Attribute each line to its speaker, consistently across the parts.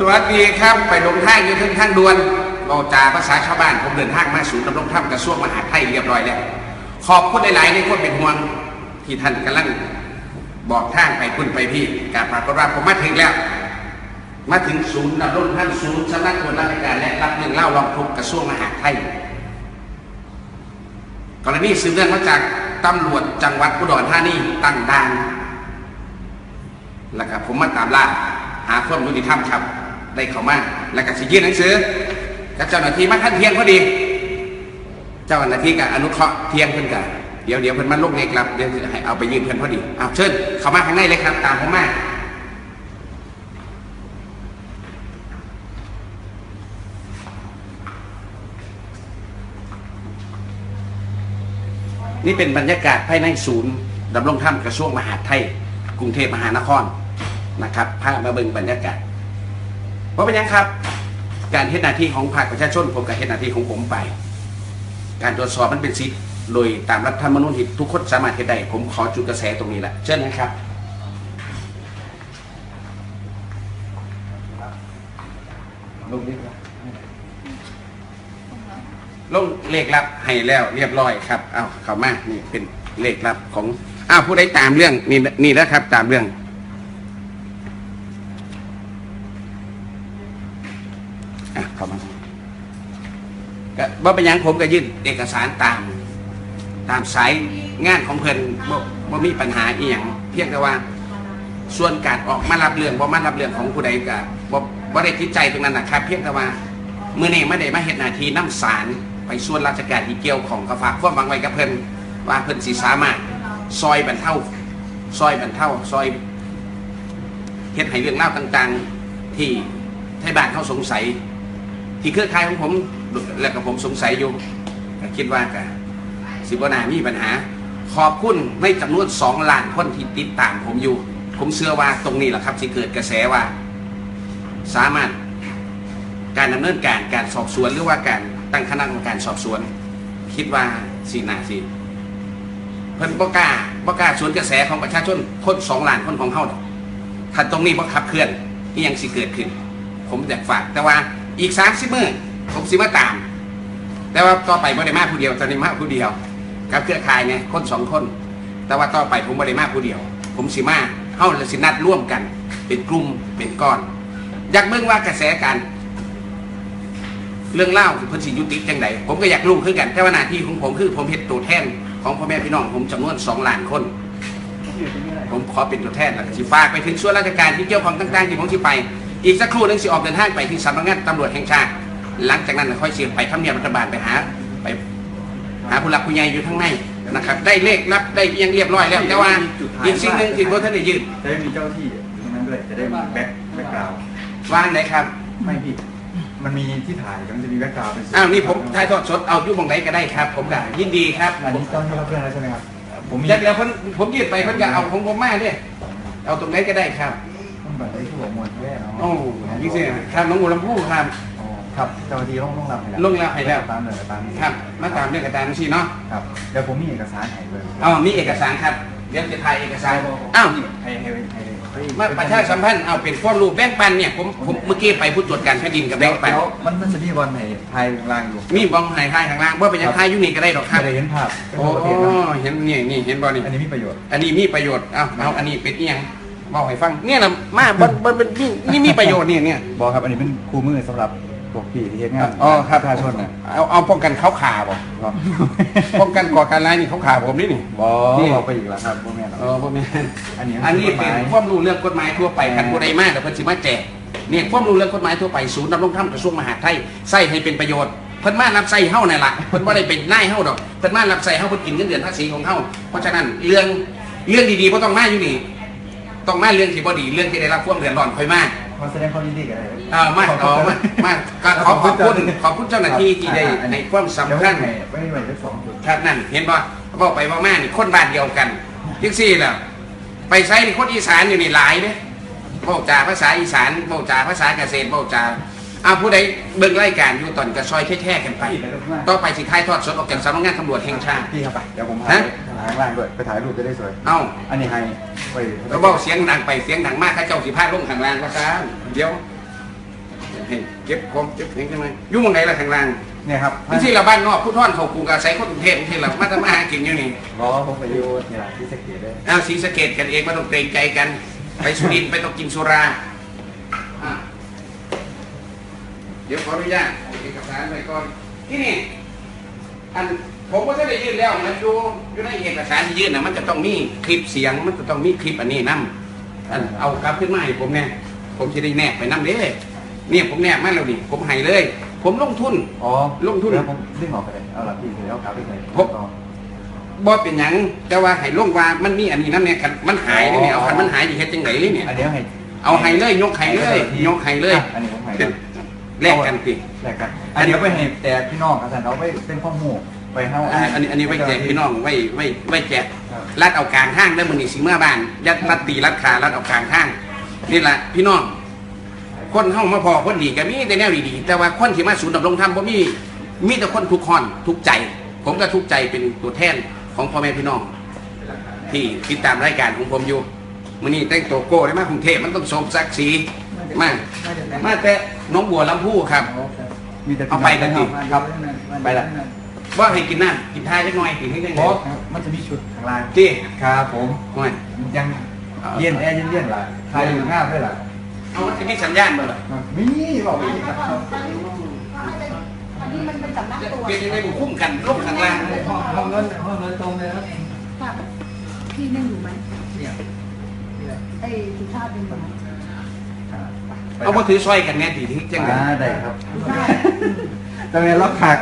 Speaker 1: สวัสดีครับ ไปลงทางยู่ทึงทางด่วนเราจาภาษาชาวบ้านผมเดินทางมาศูนย์ดำรงธรรมกระทรวงมหาดไทยเรียบร้อยแล้ว ขอบคุณหลายๆในคนเป็นห่วงที่ท่านกำลังบอกทางไปคุณไปพี่การปรากฏว่าผมมาถึงแล้ว มาถึงศูนย์ดำรงธรรมศูนย์สำนักตรวจราชการและรับเรื่องเล่าร้องทุกกระทรวงมหาดไทยกรณีสืบเนื่องมาจากตำรวจจังหวัดอุดรธานีตั้งด่านแล้วก็ผมมาตามล่าหาความยุติธรรมครับ ได้เข้ามาแล้วก็สิยื่นหนังสือกับเจ้าหน้าที่มาท่านเที่ยงพอดี เจ้าหน้าที่ก็อนุเคราะห์เที่ยงเพิ่นกันเดี๋ยวเดี๋ยวเพิ่นมาลงเอกรับเดี๋ยวให้เอาไปยื่นเพิ่นพอดีเอาเชิญเข้ามาข้างในเลยครับ ตามผมมานี่เป็นบรรยากาศภายในศูนย์ดำรงธรรมกระทรวงมหาดไทย กรุงเทพมหานครนะครับพามาเบิ่งบรรยากาศ ราะเป็นยังครับ การเฮ็ดหน้าที่ของภาคประชาชนผมกับเฮ็ดหน้าที่ของผมไป การตรวจสอบมันเป็นสิทธิ์โดยตามรัฐธรรมนูญที่ทุกคนสามารถเฮ็ดได้ผมขอจุดกระแสตรงนี้แหละเชิญนะครับลงเลขลับลงเลขลับให้แล้วเรียบร้อยครับ เอาเข้ามานี่เป็นเลขลับของอ้าวผู้ใดตามเรื่องนี่นี่นะครับ ตามเรื่อง อะเข้ามา ก็บ่เป็นยังผมก็ยื่นเอกสารตาม ตามสายงานของเพิ่นบ่บ่มีปัญหาอีหยังเพียงแต่ว่า ส่วนการออกมารับเรื่องบ่มารับเรื่องของผู้ใดก็บ่บ่ได้ติดใจตรงนั้นนะครับ เพียงแต่ว่ามื้อนี้ไม่ได้มาเฮ็ดหน้าที่นำสารไปส่วนราชการที่เกี่ยวของก็ฝากความหวังไว้กับเพิ่นว่าเพิ่นสิสามารถซอยบรรเทาซอยบรรเทาซอยเฮ็ดให้เรื่องราต่าง ๆ ที่ไทยบ้านเขาสงสัย ที่เครือข่ายของผม และกับผมสงสัยอยู่คิดว่าก็สิบนามีปัญหา ขอบคุณในจำนวนสองล้านคนที่ติดตามผมอยู่ ผมเชื่อว่าตรงนี้แหละครับที่เกิดกระแสว่า สามารถการดำเนินการการสอบสวนหรือว่าการตั้งคณะกรรมการสอบสวน คิดว่าสีนาสีเพิ่นบกล้าบกล้าสวนกระแสของประชาชนคนสองล้านคนของเขาถ้าตรงนี้บ่ขับเคลื่อนที่ยังสิเกิดขึ้น ผมอยากฝากแต่ว่าอีกสามสิบมื่อ ผมสิมาตาม แต่ว่าต่อไปบ่ได้มาผู้เดียวตอนนี้มาผู้เดียวกับเครือข่ายเนี่ยคนสองคน แต่ว่าต่อไปผมบ่ได้มาผู้เดียว ผมสิมาเฮาและสินัดร่วมกัน เป็นกลุ่มเป็นก้อน อยากเบิ่งว่ากระแสการเรื่องเล่าเพิ่นสิยุติจังไดผมก็อยากรู้คือกันแต่ว่าหน้าที่ของผมคือ ผมเฮ็ดตัวแทนของพ่อแม่พี่น้องผมจำนวน2ล้านคน ผมขอเป็นตัวแทนแล้วก็สิฝากไปถึงส่วนราชการที่เกี่ยวข้องต่างๆที่ผมสิไป อีกสักครู่นึงสิออกเดินทางไปที่สำนักงานตำรวจแห่งชาติ หลังจากนั้นค่อยเสียไปทำเนียบรัฐบาลไปหา ไปหาผู้หลักผู้ใหญ่อยู่ทั้งในนะครับ ได้เลขรับได้อิหยังเรียบร้อยแล้วแต่ว่าอีกสิ่งหนึ่งที่พวกท่านได้ยืน
Speaker 2: จะได้มีเจ้าที่อยู่ตรงนั้นด้วยจะได้มีแบ็คแบ็คกราวด์
Speaker 1: วางไหนครับ
Speaker 2: ไม่พี่มันมีที่ถ่ายมันจะมีแบ็คกราวด์เป็นสี
Speaker 1: อ้าวนี่ผมถ่ายทอดสดเอาอยู่บงไหนก็ได้ครับ ผมก็ยินดีครับ
Speaker 2: อันนี้ต้องรับเรื่องแล้วใช่ไหมครับผมมี
Speaker 1: แล้วแล้วผมผมยืดไปเพิ่นก็เอาของผมมาเนี่ยเอาตรงไหนก็ได้ครับ
Speaker 2: ต้องแบบได้ทั่วมวลแย่เนาะ
Speaker 1: โอ้ยิ่งสิครับน้องบัวลำพูครับ
Speaker 2: อ๋อ ครับเจ้าหน้าที่ต้องต้องรับให้
Speaker 1: ลงรับให้แล้ว
Speaker 2: ตามเลยตามนี้
Speaker 1: ครับ มาตามเรื่องกระดานสิเนาะ
Speaker 2: ครับเดี๋ยวผมมีเอกสารให้เลย
Speaker 1: อ๋อมีเอกสารครับ เดี๋ยวจะถ่ายเอกสารอ้าว
Speaker 2: ให้ให้ให้ให้
Speaker 1: มาประชาสัมพันธ์เอาเป็นข้อรูปแบ่งปันเนี่ยผมผมเมื่อกี้ไปผู้ตรวจการแผ่นดินกับแบ่
Speaker 2: เดี๋ยว
Speaker 1: งปัน
Speaker 2: เดี๋ยวมันมันจะมีบอลให้ไทยล่างอยู่
Speaker 1: มีบองหายทายข้างล่างว่าเป็นยังทายอยุ่นี่ก็ได้หรอกครับ
Speaker 2: ไม่ได้เห็นภาพ
Speaker 1: โอ้
Speaker 2: เป็นประเทศนะ
Speaker 1: เห็นนี่นี่เห็นบอนี่
Speaker 2: อันนี้มีประโยชน์
Speaker 1: อันนี้มีประโยชน์เอาเอาอันนี้เป็นเอียงบอกให้ฟังเนี่ยนะมาบนบนเป็นนี่นี่มีประโยชน์เนี่ยเนี่ย
Speaker 2: บอกครับอันนี้เป็นคู่มือสำหรับพ วกพี่ที่เฮ็ดงาน
Speaker 1: อ๋อครับ
Speaker 2: ประชาชนนะ
Speaker 1: เอาเอาป้องกันเขาขาบ่
Speaker 2: ครับ
Speaker 1: ป้องกันก่อการร้ายนี่เขาขาผมนี่นี่
Speaker 2: บอ
Speaker 1: นี่
Speaker 2: บอกไปอีกแล้วครับพวกแม่เรา
Speaker 1: เออพวกนี้
Speaker 2: อันนี้
Speaker 1: อันนี้เป็นความรู้เรื่องกฎหมายทั่วไปกันผู้ใดมากแต่เพิ่นสิมาแจกเนี่ยความรู้เรื่องกฎหมายทั่วไปศูนย์ดำรงธรรมกระทรวงมหาดไทยใส่ให้เป็นประโยชน์เพิ่นมารับใส่เฮานั่นล่ะเพิ่นบ่ได้เป็นนายเฮาดอกเพิ่นมารับใส่เฮาเพิ่นกินเงินเดือนภาษีของเฮาเพราะฉะนั้นเรื่องเรื่องดีๆบ่ต้องมาอยู่นี่ ต้องมาเรื่องที่บ่ดีเรื่องที่ได้รับความเดือดร้อนค่อยมา
Speaker 2: มาแสดงความยินดีกันเลย
Speaker 1: เออมาอ๋อมามาก็ขอขอบคุณขอบคุณเจ้าหน้าที่ที่ได้ในความสำคัญ
Speaker 2: ไม่ได้ไหวได้สองจุด
Speaker 1: ครับนั่นเห็นป่ะบอกไปว่าแม่นี่คนบ้านเดียวกันยังซี่แหละไปใช้นี่คนอีสานอยู่นี่หลายเนี่ยบอกจาภาษาอีสานบอกจาภาษาเกษตรบอกจา เอาผู้ใดเบิ่งรายการอยู่ตอนกระซอยแท้ๆกันไป ต่อไปสิท้ายทอดสดออกจากสำนักงานตำรวจแห่งชาติ
Speaker 2: พี่เข้าไปเดี๋ยวผม
Speaker 1: ฮะ
Speaker 2: ถ่ายข้างล่างด้วยไปถ่ายรูปจะได้สวย
Speaker 1: เอ้า
Speaker 2: อันนี้ให้ไป
Speaker 1: แล้วบอกเสียงดังไปเสียงดังมากข้าเจ้าสิพาลงข้างล่างก็ซะเดี๋ยวให้เก็บของเก็บเพลงกันไหมยุ่งยังไงล่ะข้างล่าง
Speaker 2: เนี่ยครับ
Speaker 1: นี่ที่เราบ้านนอกผู้ท่อนเขากรุงกาใส่คนกรุงเทพที่เรามาทำมาหากินอยู่นี่
Speaker 2: อ๋อผมไปอยู่เนี่ยที่สะเกตได้
Speaker 1: เอาสีสะเกตกันเองไม่ต้องเกรงใจกัน ไปสุรินทร์ไปต้องกินสุราอะ เดี๋ยวขออนุญาตเอาเอกสารไปก่อน ที่นี่ อันผมก็ได้ยื่นแล้วมันอยู่อยู่ในเอกสารที่ยื่นนะมันจะต้องมีคลิปเสียง มันจะต้องมีคลิปอันนี้นํอันเอากลับขึ้นมาให้ผมเนี่ยผมจะได้แนบไปนํเด้เนี่ยผมแนบมาแล้วนี่ผมให้เลย ผมลงทุน
Speaker 2: อ๋อ
Speaker 1: ลงทุน
Speaker 2: แล้วผมดึงออกไปเลยเอาละพี่เดี๋ยวเอากลับไปเลย
Speaker 1: ผมบ่เป็นหยังแต่ว่าให้ลงว่ามันมีอันนี้นั่นเนี่ยคันมันหายเลยเนี่ยเอาคันมันหายอยู่เฮ็ดจังไดเลยเนี่ย
Speaker 2: อันเดี๋ยวให้
Speaker 1: เอาให้เลยยกให้เลยยกให้เลย
Speaker 2: อะอันนี้ผมให้
Speaker 1: เป็น แลกกันสิ
Speaker 2: แลกกันอันเดี๋ยวไปให้แต่พี่น้องอาจารย์เอาไปเป็นข้อมูลไปให้
Speaker 1: อ่าอันนี้อันนี้ไว้แจกพี่น้องไว้ไว้ไว้แจก
Speaker 2: ครับ
Speaker 1: รัดเอากลางห้างได้อมือนี่สิเมื่อบ้านยัดรัดตีรัดขารัดเอากลางห้างนี่แหละพี่น้องคนเข้ามาพอคนดีก็มีแต่แนวดีๆแต่ว่าคนที่มาศูนย์ดำรงธรรมบ่มีมีแต่คนทุกข์คนทุกข์ใจ ผมก็ทุกข์ใจเป็นตัวแทนของพ่อแม่พี่น้อง ที่ติดตามรายการของผมอยู่มื้อนี้แต่งตัวโก้ได้มากรุงเทพมันต้องสมศักดิ์ศรี มามาแต่หน้องบัวลำพูครับ
Speaker 2: มีแต่
Speaker 1: เอาไปกันดิ
Speaker 2: ครับไปละ
Speaker 1: ว่าให้กินน้ำกินท้ายเล็กน้อยกินให้ได้
Speaker 2: เพ
Speaker 1: ไง
Speaker 2: ราะมันจะมีชุดข้างล่าง
Speaker 1: ที่
Speaker 2: ครับผม
Speaker 1: ห่วย
Speaker 2: ยังเย็นแอร์เย็นๆล่ะทายอยู่ง่ามด้วยล่ะ
Speaker 1: เอามันจะมีสัญญาณบ่ล่ะ
Speaker 2: มีบอกมีครับ
Speaker 3: อันนี้มันเป็นสำนักตัว
Speaker 1: เป็นยังไงบุคุ้มกันร่วมข้างล่าง
Speaker 4: ห้องห้องนั้นห้องนั้นตรงเลยครับ
Speaker 3: ค่ะพี่นั่งอยู่ไหม
Speaker 4: เนี่ย
Speaker 3: ไอ้สุชาติเป็นไหม
Speaker 1: เอามาถือซอยกันแน่ดีที่จังไง
Speaker 2: อ่าได้ครับตอนนี้รับผัก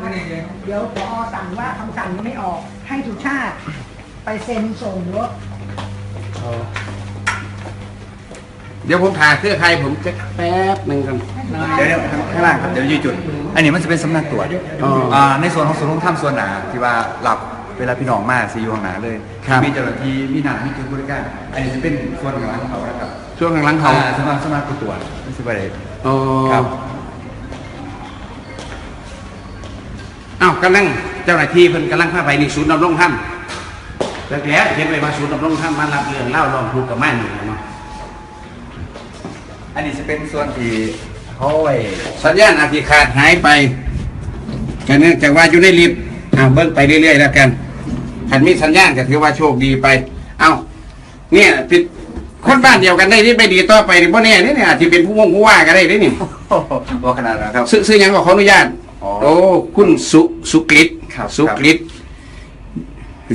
Speaker 4: ไม่ได้เลย
Speaker 3: เดี๋ยวพอสั่งว่าคำสั่งยังไม่ออก ให้สุชาติ ไปเซ็นส่งรถ
Speaker 1: เดี๋ยวผมถ่ายเครือใครผมจะแป๊บหนึ่งกัน
Speaker 2: เดี๋ยวๆข้างล่างครับเดี๋ยวยืดจุด อันนี้มันจะเป็นสำนักตรวจ
Speaker 1: อ๋ออ่
Speaker 2: อ่าในส่วนของศูนย์ลงถ้ำส่วนหนาที่ว่าหลับเวลาพี่น้องมาซีอยู่ข้างหนาเลย
Speaker 1: ครับ
Speaker 2: มีเจ้าหน้าที่มีหนามีจุดบริการ อันนี้จะเป็นส่วนของร้านเขานะครับ
Speaker 1: ช่วงข้างหลังเขา
Speaker 2: อ่สำหรับสำหรับผู้ตรวจไม่ใช่ประเด็น
Speaker 1: อ๋อ
Speaker 2: ครับ
Speaker 1: อ้าวกำลังเจ้าหน้าที่เพิ่นกำลังพาไปนี่ศูนย์ดำรงธรรมแล้วแกเห็นไปมาศูนย์ดำรงธรรมมารับเรื่องเล่าลองทุกข์กับม่านอยู่เนาะ
Speaker 2: อันนี้จะเป็นส่วนที่เขาไว้
Speaker 1: สัญญาณอาทิขาดหายไปกันเนื่องจากว่าอยู่ในลิฟต์อ่าเบิ้งไปเรื่อยๆแล้วกันขันมีสัญญาณก็ถือว่าโชคดีไป เอ้าเนี่ยติด คนบ้านเดียวกันได้ที่ไม่ดีต่อไปนี่บ่แน่นี่เนี่ยอาจจะเป็นผู้วงผู้ว่าก็ได้นี่นี่
Speaker 2: ว่าขนาดนั้นครับ
Speaker 1: ซื้อซื้อหยังก็ขออนุญาต
Speaker 2: อ๋อ
Speaker 1: โอ้คุณสุสุกฤต
Speaker 2: ครับ
Speaker 1: สุกฤต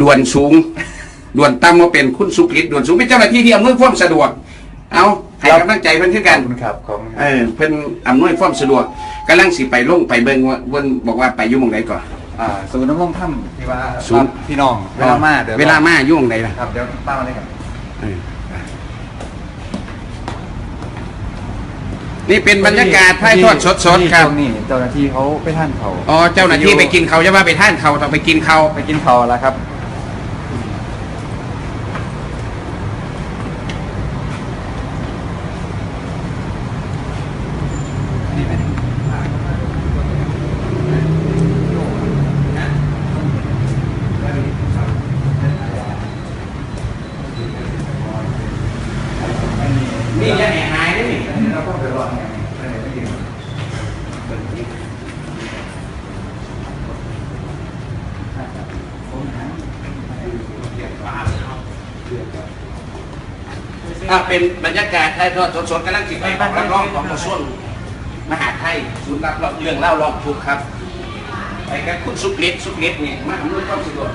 Speaker 1: ด่วนสูงด่วนต่ำมาเป็นคุณสุกฤตด่วนสูงเป็นเจ้าหน้าที่ที่อำนวยความสะดวก เอาให้กำลังใจเพิ่นคือ
Speaker 2: ข
Speaker 1: กั
Speaker 2: อนบคุณครับขอบคุณค
Speaker 1: เอ
Speaker 2: รับ
Speaker 1: อเพิ่นอำนวยความสะดวกกำลังสิไปลงไปเบิ่งว่าเพิ่นบอกว่าไปอยู่หม่องใดก่อน
Speaker 2: อ่าศูนย์น้ำลงถ้ำที่ว่า
Speaker 1: ศูนย์
Speaker 2: รับพี่น้องเวลามาเดี๋ยว
Speaker 1: เวลามาอยู่หม่องใดล่ะ
Speaker 2: ครับเดี๋ยวตามมาเลยครับ
Speaker 1: เออ นี่เป็นบรรยากาศถ่ายทอดสดๆครับ
Speaker 2: ช่วงนี้เจ้าหน้าที่เขาไปท่านเขา
Speaker 1: อ๋อเจ้าหน้าที่ไปกินเขาวจะว่าไปท่านเขาต้องไปกินเขาว
Speaker 2: ไปกินเขาแล้วครับ
Speaker 1: นี่อย่าแหหายเด้อนี่
Speaker 2: เราก็ไปรอดไงไปไหนไม่ยืน
Speaker 1: อ่าเป็นบรรยากาศถ่ายทอดสดๆกำลังสิไปของรับรองของกระทรวงมหาดไทยศูนย์รับเรื่องเล่าร้องทุกครับไปกับคุณสุกฤตสุกฤตนี่มาอำนวยความสะดวก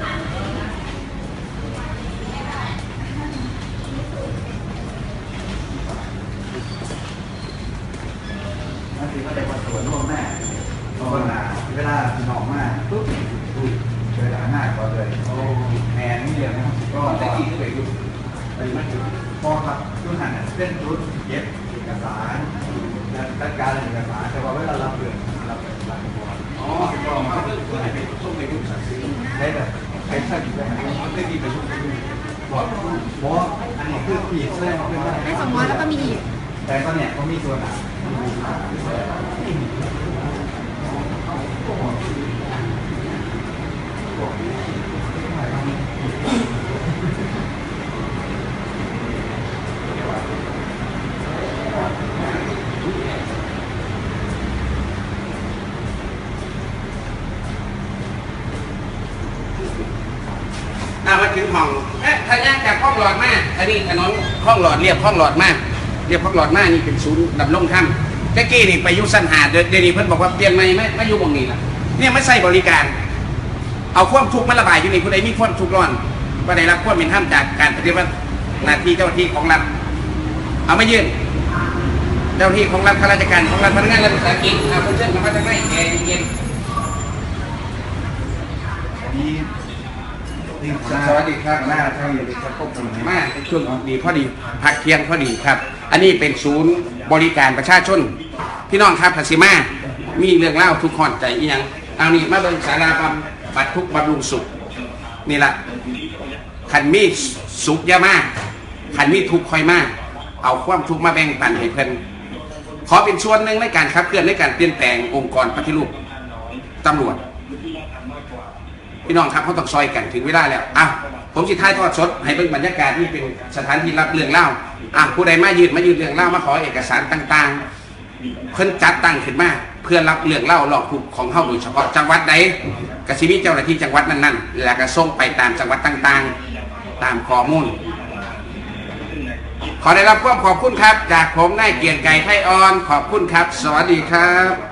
Speaker 2: นั่นคือเขาได้มาตรวจล่วงหน้าล่วงหน้าเวลาพี่น้องมาปุ๊บเวลาหน้าก่อนเลยแมนนี่เดียวนะครับก็
Speaker 1: ก็
Speaker 2: ได้
Speaker 1: ได้
Speaker 2: ที่
Speaker 1: ที่เคยอยู่ ปมาถึง
Speaker 2: พอครับชุดหันน่ะเป็นชุดเย็บเอกสารและจัดการเอกสารแต่ว่าเวลาเรับเรื่องรับเป็นหลักก่อน
Speaker 1: อ๋อก็เอาเรื่องตัวไหนไปส่งไปยุ่งสัตว์ซื้อ
Speaker 2: ได้แต่ใช้ท่าอยู่ได้ไหม
Speaker 1: มันได้ดีไปส่งไปยุ่ง
Speaker 2: บอกเพราะอันนี้คือผีแสดงว่าเป็นได้
Speaker 3: ให้สองร้อยแล้วก็มีอีก
Speaker 2: แต่ตอนเนี้ยเขามีส่วหน อะ
Speaker 1: หลอดมาอันนี้ถนนคลองหลอดเรียบคลองหลอดมาเรียบคลองหลอดมานี่เป็นศูนย์ดำรงธรรมตะกี้นี่ไปอยุสันหาเดี๋ยวเดี๋ยวนี้เพิ่นบอกว่าเปลี่ยนไม่ไม่ไม่อยู่ตรงนี้ละเนี่ยไม่ใส่บริการ เอาความทุกข์มาระบายอยู่นี่ผู้ใดมีความทุกข์ร้อนก็ได้รับความเป็นธรรมจากการปฏิบัติหน้าที่เจ้าหน้าที่ของรัฐเอามายื่นเจ้าหน้าที่ของรัฐข้าราชการของรัฐพนักงานรัฐวิสาหกิจเอาคนเชิญมาทางไหนแอร์เย็น
Speaker 2: นี่นี่
Speaker 1: สวัสดีครับ
Speaker 2: หน้าช่างอยู่ในกระปุกตรงนี้
Speaker 1: มาช่วงดีพอดีพักเที่ยงพอดีครับ อันนี้เป็นศูนย์บริการประชาชน พี่น้องครับพัสิมา มีเรื่องเล่าทุกคนใจเอียงเอานี่มาเบิ่งสาราบำบัดทุกบำรุงสุข นี่ละขันมีสุขยามาขันมีทุกข์คอยมาเอาความทุกข์มาแบ่งปันให้เพิ่นขอเป็นส่วนหนึ่งในการขับเคลื่อนในการเปลี่ยนแปลงองค์กรปฏิรูปตำรวจ พี่น้องครับเขาต้องซอยกันถึงเวลาแล้วอะผมสิท้ายทอดสดให้เป็นบรรยากาศที่เป็นสถานที่รับเรื่องเล่าอะผู้ใดมายืนมายืนเรื่องเล่ามาขอเอกสารต่างๆ เพิ่นจัดตั้งขึ้นมาเพื่อรับเรื่องเล่าหลอกทุกของเฮาโดยเฉพาะจังหวัดใดกสิมีเจ้าหน้าที่จังหวัดนั้นๆแล้วก็ส่งไปตามจังหวัดต่างๆ ตามข้อมูล ขอได้รับความขอบคุณครับ จากผมนายเกียรติไก่ไทยออนขอบคุณครับ สวัสดีครับ